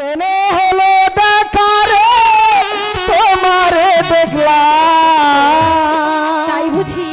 কেন হলো দেখারে তোমারে দেখলাম। তাই বুঝি?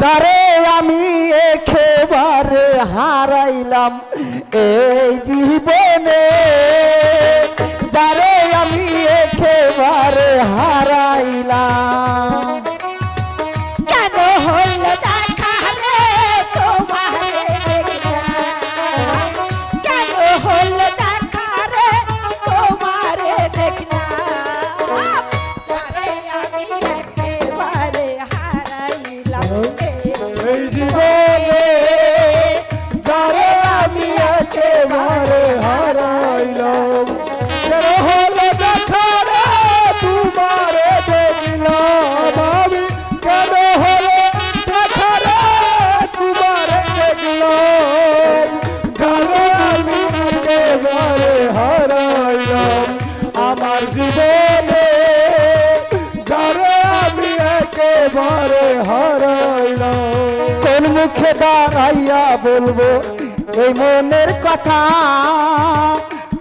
যারে আমি একেবারে হারাইলাম এই জীবনে যারে আমি একেবারে হারাইলাম আমার জীবনে যারে আমি একেবারে হারাইলাম। কোন মুখে দাঁড়াইয়া বলব, এই মনের কথা?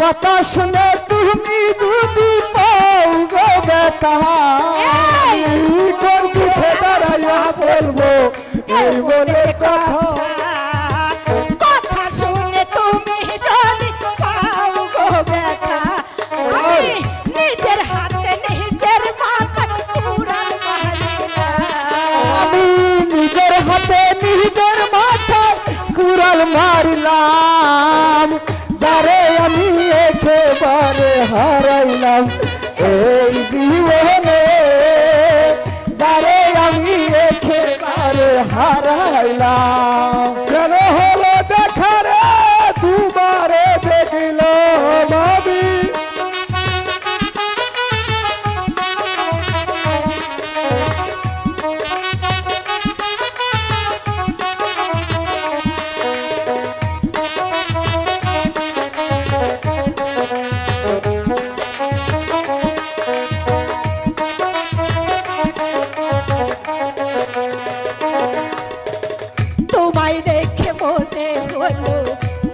কথা শুনে তুমি দুদি পাও গো বেটা মারলাম যারে আমি একেবারে হারাইলাম। এই জীবনে যারে আমি একেবারে হারাইলাম।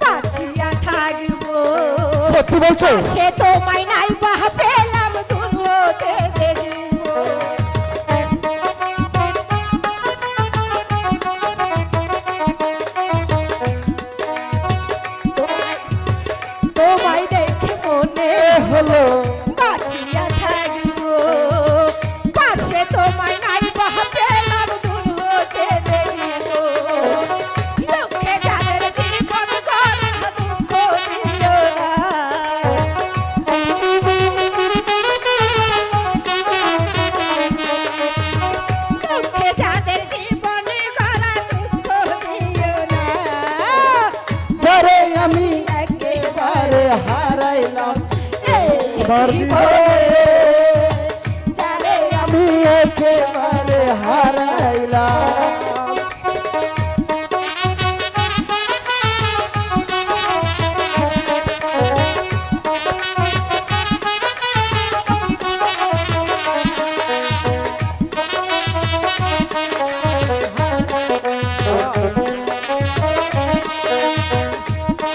বাঁচিয়া থাকব। সত্যি বলছো? সে তোমায় নাই বাহ আমি একেবারে হারাইলাম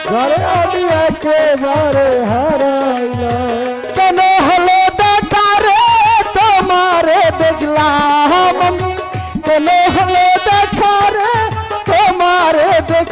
ঘরে আমি একেবারে হারাইলাম।